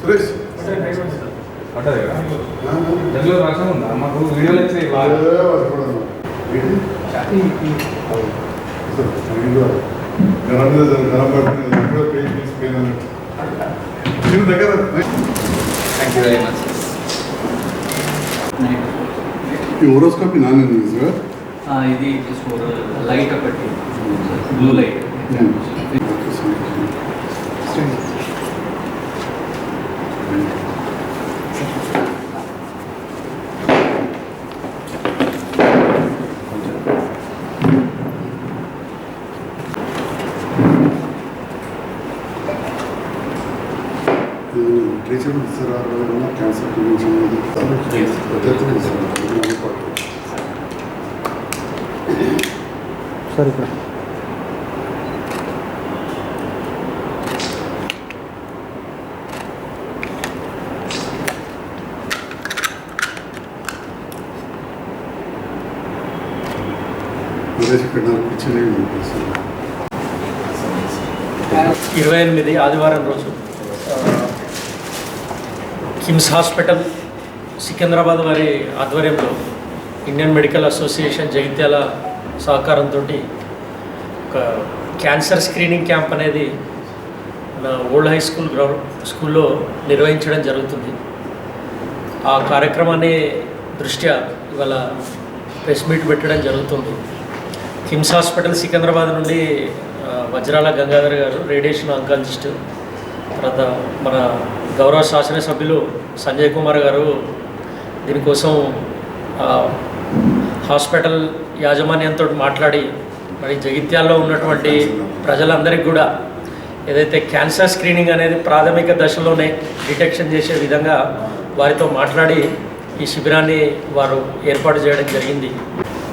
సురేష్ పట్టదు కదా దగ్గర వర్షం ఉందా మాకు వీడియోలు వచ్చినాయి బాగా థ్యాంక్ యూ మచ్ ఈ ఓరోస్కోపీ నాన్న ఇది జస్ట్ లైట్ ఒకటి. బ్లూ లైట్ ట్రీట్మెంట్ ఇస్తారా క్యాన్సర్ ప్రివెన్షన్ సార్ ఇక్కడ ఇరవై ఎనిమిది ఆదివారం రోజు కిమ్స్ హాస్పిటల్ సికింద్రాబాద్ వారి ఆధ్వర్యంలో ఇండియన్ మెడికల్ అసోసియేషన్ జగిత్యాల సహకారంతో ఒక క్యాన్సర్ స్క్రీనింగ్ క్యాంప్ అనేది మన ఓల్డ్ హై స్కూల్ గ్రౌండ్ స్కూల్లో నిర్వహించడం జరుగుతుంది. ఆ కార్యక్రమాన్ని దృష్ట్యా ఇవాళ ప్రెస్ మీట్ పెట్టడం జరుగుతుంది. కిమ్స్ హాస్పిటల్ సికింద్రాబాద్ నుండి వజ్రాల గంగాధర్ గారు రేడియేషన్ ఆంకాలజిస్ట్ తర్వాత మన గౌరవ శాసనసభ్యులు సంజయ్ కుమార్ గారు దీనికోసం హాస్పిటల్ యాజమాన్యంతో మాట్లాడి మరి జగిత్యాల్లో ఉన్నటువంటి ప్రజలందరికీ కూడా ఏదైతే క్యాన్సర్ స్క్రీనింగ్ అనేది ప్రాథమిక దశలోనే డిటెక్షన్ చేసే విధంగా వారితో మాట్లాడి ఈ శిబిరాన్ని వారు ఏర్పాటు చేయడం జరిగింది.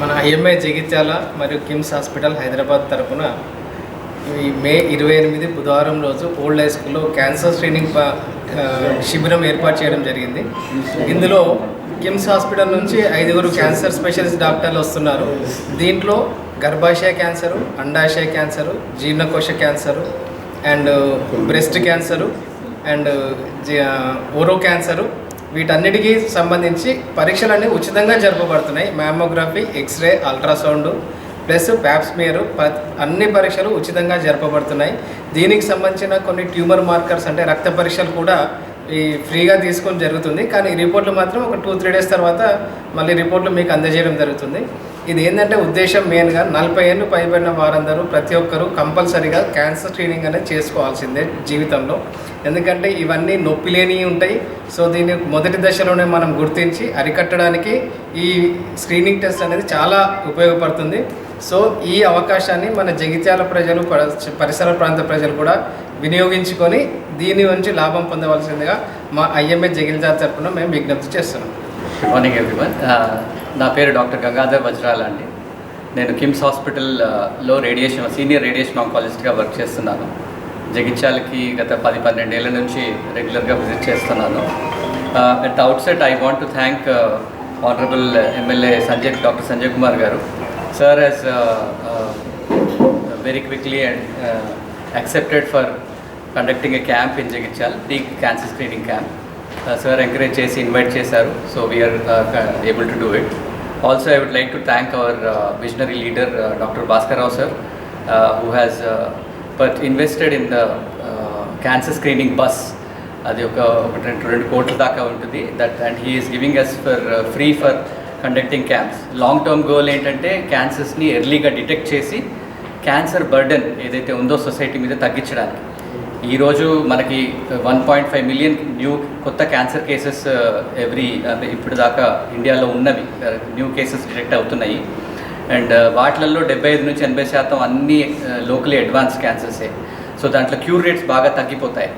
మన ఐఎంఐ జగిత్యాల మరియు కిమ్స్ హాస్పిటల్ హైదరాబాద్ తరఫున ఈ మే ఇరవై ఎనిమిది బుధవారం రోజు ఓల్డ్ హై స్కూల్లో క్యాన్సర్ స్క్రీనింగ్ శిబిరం ఏర్పాటు చేయడం జరిగింది. ఇందులో కిమ్స్ హాస్పిటల్ నుంచి ఐదుగురు క్యాన్సర్ స్పెషలిస్ట్ డాక్టర్లు వస్తున్నారు. దీంట్లో గర్భాశయ క్యాన్సరు అండాశయ cancer జీర్ణకోశ cancer and breast cancer and ఓరో cancer వీటన్నిటికీ సంబంధించి పరీక్షలన్నీ ఉచితంగా జరపబడుతున్నాయి. Mammography x ray ultrasound plus pap smear అన్ని పరీక్షలు ఉచితంగా జరపబడుతున్నాయి. దీనికి సంబంధించిన కొన్ని ట్యూమర్ మార్కర్స్ అంటే రక్త పరీక్షలు కూడా ఈ ఫ్రీగా తీసుకొని జరుగుతుంది. కానీ ఈ రిపోర్ట్లు మాత్రం ఒక టూ త్రీ డేస్ తర్వాత మళ్ళీ రిపోర్ట్లు మీకు అందజేయడం జరుగుతుంది. ఇది ఏంటంటే ఉద్దేశం మెయిన్గా నలభై ఏళ్ళు పైబడిన వారందరూ ప్రతి ఒక్కరూ కంపల్సరీగా క్యాన్సర్ స్క్రీనింగ్ అనేది చేసుకోవాల్సిందే జీవితంలో. ఎందుకంటే ఇవన్నీ నొప్పి లేని ఉంటాయి. సో దీన్ని మొదటి దశలోనే మనం గుర్తించి అరికట్టడానికి ఈ స్క్రీనింగ్ టెస్ట్ అనేది చాలా ఉపయోగపడుతుంది. సో ఈ అవకాశాన్ని మన జగిత్యాల ప్రజలు పరి- పరిసర ప్రాంత ప్రజలు కూడా వినియోగించుకొని దీని నుంచి లాభం పొందవలసిందిగా మా ఐఎంఏ జగిత్యాల తరఫున మేము విజ్ఞప్తి చేస్తున్నాం. మార్నింగ్ ఎవ్రీవన్ నా పేరు డాక్టర్ గంగాధర్ వజ్రాల అండి. నేను కిమ్స్ హాస్పిటల్లో రేడియేషన్ సీనియర్ రేడియేషన్ ఆంకాలజిస్ట్గా వర్క్ చేస్తున్నాను. జగిత్యాలకి గత పది పన్నెండేళ్ళ నుంచి రెగ్యులర్గా విజిట్ చేస్తున్నాను. At outset I want to thank honourable MLA Sanjay doctor Sanjay Kumar గారు. Sir he's very quickly and accepted for conducting a camp in Jagtial tea cancer screening camp. Sir encourage చేసి invite చేశారు so we are able to do it. Also I would like to thank our visionary leader doctor Bhaskar Rao sir who has but invested in the cancer screening bus అది ఒక ఒకటి రెండు రెండు కోట్ల దాకా ఉంటుంది. That and he's giving us for free for conducting camps long term goal ఏంటంటే క్యాన్సర్స్ని ఎర్లీగా డిటెక్ట్ చేసి క్యాన్సర్ బర్డెన్ ఏదైతే ఉందో సొసైటీ మీద తగ్గించడానికి. ఈరోజు మనకి one point five million new కొత్త క్యాన్సర్ కేసెస్ ఎవ్రీ ఇప్పుడు దాకా ఇండియాలో ఉన్నవి న్యూ కేసెస్ డిటెక్ట్ అవుతున్నాయి. అండ్ వాటిలలో డెబ్బై ఐదు నుంచి ఎనభై శాతం అన్ని లోకలీ అడ్వాన్స్ క్యాన్సర్సే సో దాంట్లో క్యూర్ రేట్స్ బాగా తగ్గిపోతాయి.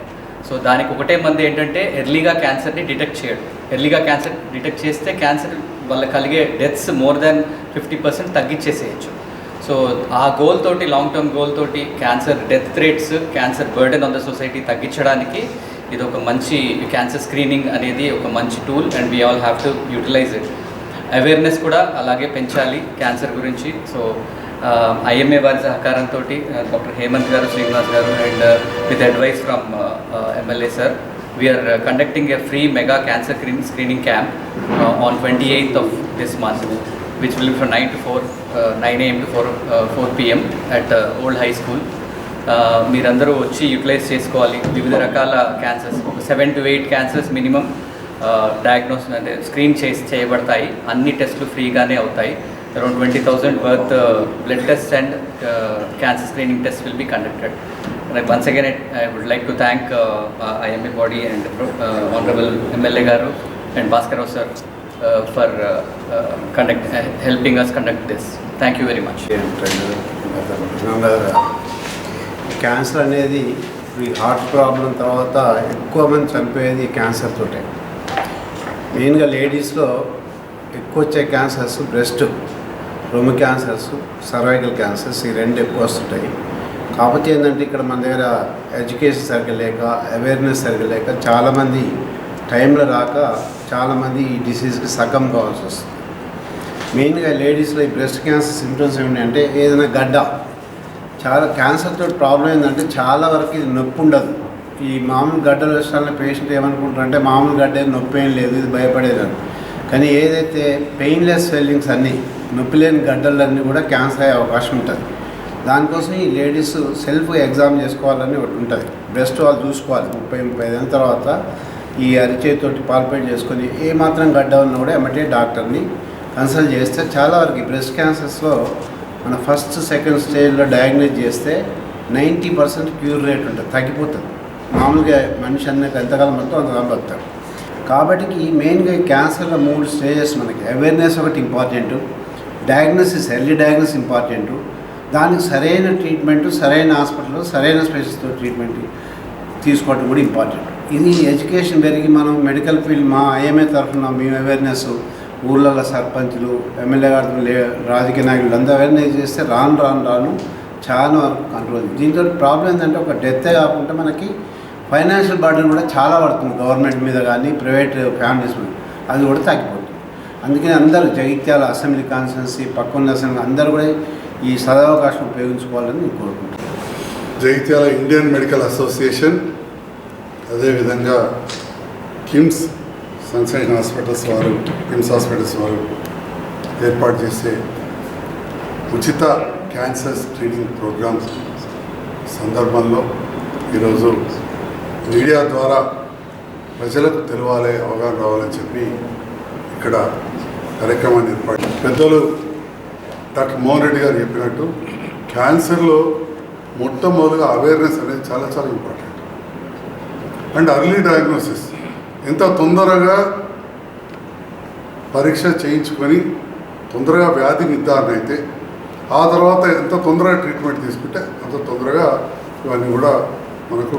సో దానికి ఒకటే మంది ఏంటంటే ఎర్లీగా క్యాన్సర్ని డిటెక్ట్ చేయడం ఎర్లీగా క్యాన్సర్ డిటెక్ట్ చేస్తే క్యాన్సర్ వల్ల కలిగే deaths more than fifty percent తగ్గించేసేయచ్చు. So ఆ గోల్ తోటి లాంగ్ టర్మ్ గోల్ తోటి cancer death rates cancer burden on the society తగ్గించడానికి ఇది ఒక మంచి క్యాన్సర్ స్క్రీనింగ్ అనేది ఒక మంచి tool and we all have to utilize it awareness కూడా అలాగే పెంచాలి క్యాన్సర్ గురించి సో ఐఎంఏ వారి సహకారంతో doctor Hemanth garu Srinivas garu and with advice from MLA sir we are conducting a free mega cancer screening camp on twenty eighth of this month which will be from 9 to 4, uh, 9 a.m. to 4, uh, 4 p.m. at uh, Old High School. Uh, మీరందరూ వచ్చి utilise చేసుకోవాలి వివిధ రకాల cancers ఒక seven to eight cancers minimum diagnose అంటే screen చేసి చేయబడతాయి. అన్ని టెస్టులు ఫ్రీగానే అవుతాయి. Around twenty thousand worth blood test and cancer screening test will be conducted once again I would like to thank IMA body and honourable MLA garu and Bhaskar sir for conduct helping us conduct this thank you very much cancer అనేది ఈ heart problem తర్వాత ఎక్కువ మంది చనిపోయేది cancer తోటే. మెయిన్గా లేడీస్లో ఎక్కువ వచ్చే క్యాన్సర్స్ బ్రెస్ట్ రొమ్ము క్యాన్సర్స్ సర్వైకల్ క్యాన్సర్స్ ఈ రెండు ఎక్కువ వస్తుంటాయి. కాకపోతే ఏంటంటే ఇక్కడ మన దగ్గర ఎడ్యుకేషన్ సరిగ్గా లేక అవేర్నెస్ సరిగ్గా లేక చాలామంది టైంలో రాక చాలామంది ఈ డిసీజ్కి సగం కావాల్సి వస్తుంది. మెయిన్గా లేడీస్లో ఈ బ్రెస్ట్ క్యాన్సర్ సిమ్టమ్స్ ఏమిటంటే ఏదైనా గడ్డ. చాలా క్యాన్సర్తో ప్రాబ్లం ఏంటంటే చాలా వరకు ఇది నొప్పి ఉండదు. ఈ మామూలు గడ్డలు వచ్చిన పేషెంట్ ఏమనుకుంటారంటే మామూలు గడ్డ నొప్పి ఏం లేదు ఇది భయపడేదని కానీ ఏదైతే పెయిన్లెస్ స్వెల్లింగ్స్ అన్నీ నొప్పి లేని గడ్డలన్నీ కూడా క్యాన్సర్ అయ్యే అవకాశం ఉంటుంది. దానికోసం ఈ లేడీస్ సెల్ఫ్ ఎగ్జామ్ చేసుకోవాలని ఒకటి ఉంటుంది. బ్రెస్ట్ వాళ్ళు చూసుకోవాలి. ముప్పై ముప్పై ఐదు తర్వాత ఈ అరిచేతోటి పాల్పేట్ చేసుకొని ఏ మాత్రం గడ్డ ఉన్నా కూడా ఎమ్మటే డాక్టర్ని కన్సల్ట్ చేస్తే చాలా వరకు బ్రెస్ట్ క్యాన్సర్స్లో మన ఫస్ట్ సెకండ్ స్టేజ్లో డయాగ్నోజ్ చేస్తే నైంటీ పర్సెంట్ క్యూర్ రేట్ ఉంటుంది తగ్గిపోతుంది. మామూలుగా మనిషి అన్నకి ఎంతకాలం మొత్తం అంతకాలం వస్తాడు కాబట్టి మెయిన్గా క్యాన్సర్ల క్యాన్సర్లో మూడు స్టేజెస్ మనకి. అవేర్నెస్ ఒకటి important diagnosis early diagnosis important. దానికి సరైన ట్రీట్మెంట్ సరైన హాస్పిటల్లో సరైన స్పెషలిస్ట్తో ట్రీట్మెంట్ తీసుకోవడం కూడా ఇంపార్టెంట్. ఇది ఎడ్యుకేషన్ పెరిగి మనం మెడికల్ ఫీల్డ్ మా ఐఎంఏ తరఫున మేము అవేర్నెస్ ఊళ్ళలో సర్పంచులు ఎమ్మెల్యే గారు రాజకీయ నాయకులు అందరూ అవేర్నెస్ చేస్తే రాను రాను రాను చాలా వరకు కంట్రోల్. దీంతో ప్రాబ్లం ఏంటంటే ఒక డెత్తే కాకుండా మనకి ఫైనాన్షియల్ బర్డన్ కూడా చాలా పడుతుంది గవర్నమెంట్ మీద కానీ ప్రైవేట్ ఫ్యామిలీస్ మీద. అది కూడా తగ్గిపోతుంది అందుకని అందరూ జగిత్యాల అసెంబ్లీ కాన్స్టిట్యున్సీ పక్కన అసెంబ్లీ అందరూ కూడా ఈ సదవకాశం ఉపయోగించుకోవాలని నేను కోరుకుంటున్నాను. జగిత్యాల ఇండియన్ మెడికల్ అసోసియేషన్ అదేవిధంగా కిమ్స్ సన్సైన్ హాస్పిటల్స్ వారు కిమ్స్ హాస్పిటల్స్ వారు ఏర్పాటు చేసే ఉచిత క్యాన్సర్ స్క్రీనింగ్ ప్రోగ్రామ్స్ సందర్భంలో ఈరోజు మీడియా ద్వారా ప్రజలకు తెలవాలి అవగాహన రావాలని చెప్పి ఇక్కడ కార్యక్రమాన్ని ఏర్పాటు పెద్దలు డాక్టర్ మోహన్ రెడ్డి గారు చెప్పినట్టు క్యాన్సర్లో మొట్టమొదటిగా అవేర్నెస్ అనేది చాలా చాలా ఇంపార్టెంట్. అండ్ అర్లీ డయాగ్నోసిస్ ఎంత తొందరగా పరీక్ష చేయించుకొని తొందరగా వ్యాధి నిర్ధారణ అయితే ఆ తర్వాత ఎంత తొందరగా ట్రీట్మెంట్ తీసుకుంటే అంత తొందరగా ఇవన్నీ కూడా మనకు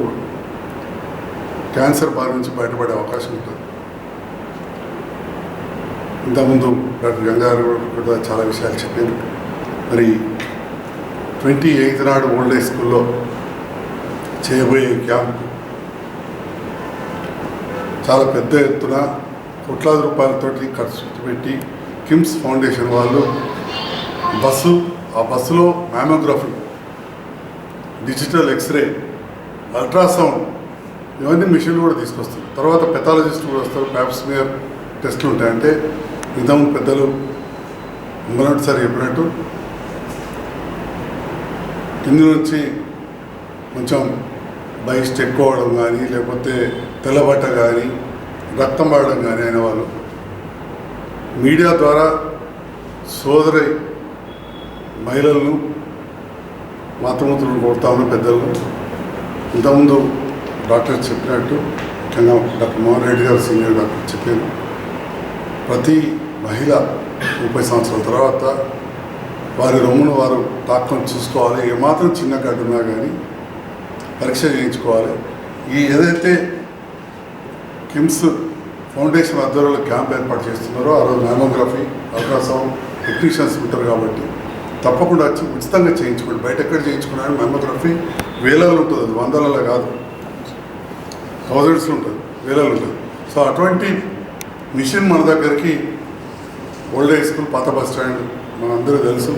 క్యాన్సర్ బారి నుంచి బయటపడే అవకాశం ఉంటుంది. ఇంతకుముందు డాక్టర్ గంగారు కూడా చాలా విషయాలు చెప్పారు. మరి ట్వంటీ ఎయిత్ నాడు ఓల్డ్ ఏజ్ స్కూల్లో చేయబోయే క్యాంప్ చాలా పెద్ద ఎత్తున కోట్లాది రూపాయలతోటి ఖర్చు పెట్టి కిమ్స్ ఫౌండేషన్ వాళ్ళు బస్సు ఆ బస్సులో మ్యామోగ్రఫీ డిజిటల్ ఎక్స్రే అల్ట్రాసౌండ్ ఇవన్నీ మిషన్లు కూడా తీసుకొస్తారు తర్వాత పెథాలజిస్ట్ కూడా వస్తారు ప్యాప్స్మియర్ టెస్ట్లు ఉంటాయి. అంటే ఇంతకుముందు పెద్దలు మొదటిసారి చెప్పినట్టు కింది నుంచి కొంచెం బహిష్ట ఎక్కువ అవడం కానీ లేకపోతే తెల్లబట్ట కానీ రక్తం పడడం కానీ అయిన వాళ్ళు మీడియా ద్వారా సోదరి మహిళలను మాతృమూతులను కొడతాము పెద్దలను ఇంతకుముందు డాక్టర్ చెప్పినట్టు ముఖ్యంగా డాక్టర్ మోహన్ రెడ్డి గారు సీనియర్ డాక్టర్ చెప్పారు. ప్రతి మహిళ ముప్పై సంవత్సరాల తర్వాత వారి రొమ్మును వారు తాక్కొని చూసుకోవాలి ఏమాత్రం చిన్న గడ్డున్నా కానీ పరీక్ష చేయించుకోవాలి. ఈ ఏదైతే కిమ్స్ ఫౌండేషన్ ఆధ్వర్యంలో క్యాంప్ ఏర్పాటు చేస్తున్నారో ఆ రోజు మ్యామోగ్రఫీ అల్ట్రాసౌండ్ టెక్నీషియన్స్ ఉంటారు కాబట్టి తప్పకుండా వచ్చి ఉచితంగా చేయించుకోండి. బయట ఎక్కడ చేయించుకున్నా మ్యామోగ్రఫీ వేలలో ఉంటుంది అది వందలలో కాదు. థౌజండ్స్ ఉంటుంది వేలలో ఉంటుంది. సో అటువంటి మిషన్ మన దగ్గరికి ఓల్డ్ హై స్కూల్ పాత బస్ స్టాండ్ మనందరూ తెలుసు.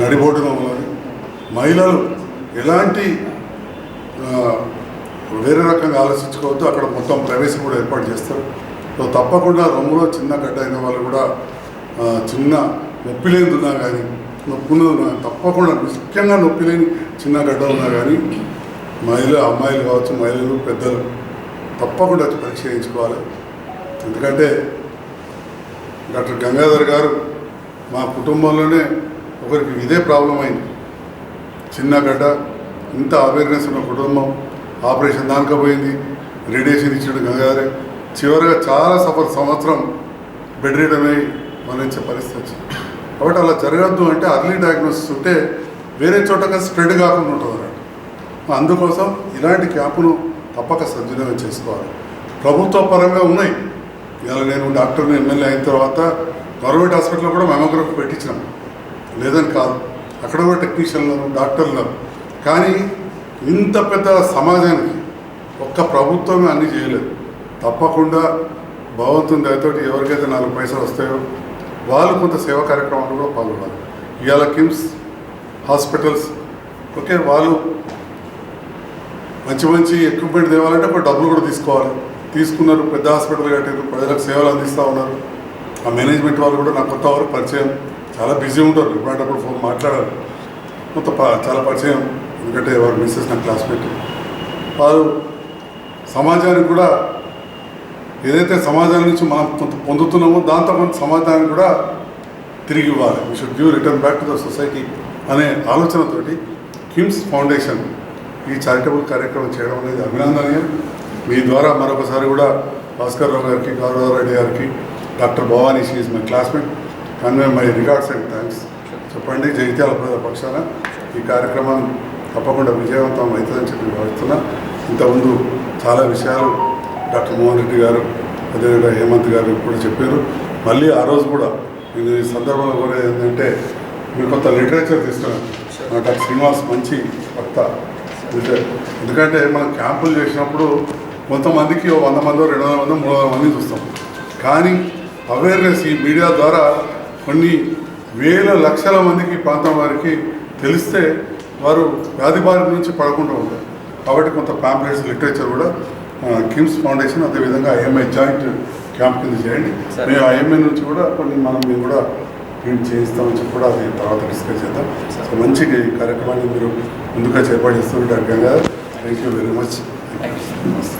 నడిబోటున ఉన్నది. మహిళలు ఎలాంటి వేరే రకంగా ఆలోచించుకోవద్దు. అక్కడ మొత్తం ప్రవేశం కూడా ఏర్పాటు చేస్తారు. సో తప్పకుండా రొమ్ములో చిన్న గడ్డ అయిన వాళ్ళు కూడా చిన్న నొప్పి లేని ఉన్నా కానీ నొప్పి ఉన్నా తప్పకుండా ముఖ్యంగా నొప్పి లేని చిన్న గడ్డ ఉన్నా కానీ మహిళ అమ్మాయిలు కావచ్చు మహిళలు పెద్దలు తప్పకుండా వచ్చి పరీక్ష చేయించుకోవాలి ఎందుకంటే డాక్టర్ గంగాధర్ గారు మా కుటుంబంలోనే ఒకరికి ఇదే ప్రాబ్లం అయింది. చిన్న గడ్డ ఇంత అవేర్నెస్ ఉన్న కుటుంబం ఆపరేషన్ దానికపోయింది రేడియేషన్ ఇచ్చాడు గంగాధరే. చివరిగా చాలా సఫర్ సంవత్సరం బెడ్ రీడన్ అయి మరణించే పరిస్థితి వచ్చింది. కాబట్టి అలా జరగద్దు అంటే అర్లీ డయాగ్నోసిస్ ఉంటే వేరే చోటగా స్ప్రెడ్ కాకుండా ఉంటుంది అన్నట్టు అందుకోసం ఇలాంటి క్యాంపును తప్పక సద్వినియోగం చేసుకోవాలి. ప్రభుత్వ పరంగా ఉన్నాయి. ఇవాళ నేను డాక్టర్ని ఎమ్మెల్యే అయిన తర్వాత గవర్నమెంట్ హాస్పిటల్లో కూడా మెమోగ్రఫీ పెట్టించినాం. లేదని కాదు. అక్కడ కూడా టెక్నీషియన్లను డాక్టర్లు కానీ ఇంత పెద్ద సమాజానికి ఒక్క ప్రభుత్వమే అన్ని చేయలేదు. తప్పకుండా భగవంతుని దయతోటి ఎవరికైతే నాలుగు పైసలు వస్తాయో వాళ్ళు కొంత సేవా కార్యక్రమాలు కూడా పాల్గొనాలి. ఇవాళ కిమ్స్ హాస్పిటల్స్ ఓకే వాళ్ళు మంచి మంచి ఎక్విప్మెంట్ తేవాలంటే అప్పుడు డబ్బులు కూడా తీసుకోవాలి. తీసుకున్నారు పెద్ద హాస్పిటల్ కట్టారు ప్రజలకు సేవలు అందిస్తూ ఉన్నారు. ఆ మేనేజ్మెంట్ వాళ్ళు కూడా నాకు కొత్త వరకు పరిచయం. చాలా బిజీ ఉంటారు. ఇప్పుడంటప్పుడు ఫోన్ మాట్లాడారు. కొంత చాలా పరిచయం. ఎందుకంటే వారు మిస్సెస్ నా క్లాస్మేట్ వారు సమాజానికి కూడా ఏదైతే సమాజం నుంచి మనం కొంత పొందుతున్నామో దాంతో కొంత సమాజానికి కూడా తిరిగి ఇవ్వాలి. We should give return back to the society అనే ఆలోచనతోటి కిమ్స్ ఫౌండేషన్ ఈ చారిటబుల్ కార్యక్రమం చేయడం అనేది అభినందనీయం. మీ ద్వారా మరొకసారి కూడా భాస్కర్ రావు గారికి గౌరవరెడ్డి గారికి doctor Bhavani she's my classmate convey my regards and thanks చెప్పండి జగిత్యాల ప్రజల పక్షాన ఈ కార్యక్రమం తప్పకుండా విజయవంతం అవుతుందని చెప్పి భావిస్తున్నా. ఇంతకుముందు చాలా విషయాలు డాక్టర్ మోహన్ రెడ్డి గారు అదేవిధంగా హేమంత్ గారు కూడా చెప్పారు. మళ్ళీ ఆ రోజు కూడా నేను ఈ సందర్భంలో కూడా ఏంటంటే మీరు కొంత లిటరేచర్ తీసుకున్నాను డాక్టర్ శ్రీనివాస్ మంచి వక్త. ఎందుకంటే మనం క్యాంపులు చేసినప్పుడు కొంతమందికి ఓ వంద మంది రెండు వందల మంది మూడు వందల మంది చూస్తాం. కానీ అవేర్నెస్ ఈ మీడియా ద్వారా కొన్ని వేల లక్షల మందికి ప్రాంతం వారికి తెలిస్తే వారు వ్యాధి బారి నుంచి పడకుండా ఉంటారు. కాబట్టి కొంత పాంప్లెట్స్ లిటరేచర్ కూడా కిమ్స్ ఫౌండేషన్ అదేవిధంగా ఐఎంఐ జాయింట్ క్యాంప్ కింద చేయండి. మేము ఐఎంఐ నుంచి కూడా కొన్ని మనం మేము కూడా ఏం చేయిస్తామని చెప్పి కూడా అది తర్వాత డిస్కస్ చేద్దాం. సో మంచి ఈ కార్యక్రమాన్ని మీరు ముందుగా చేపట్టిస్తున్నారు doctor thank you very much thank you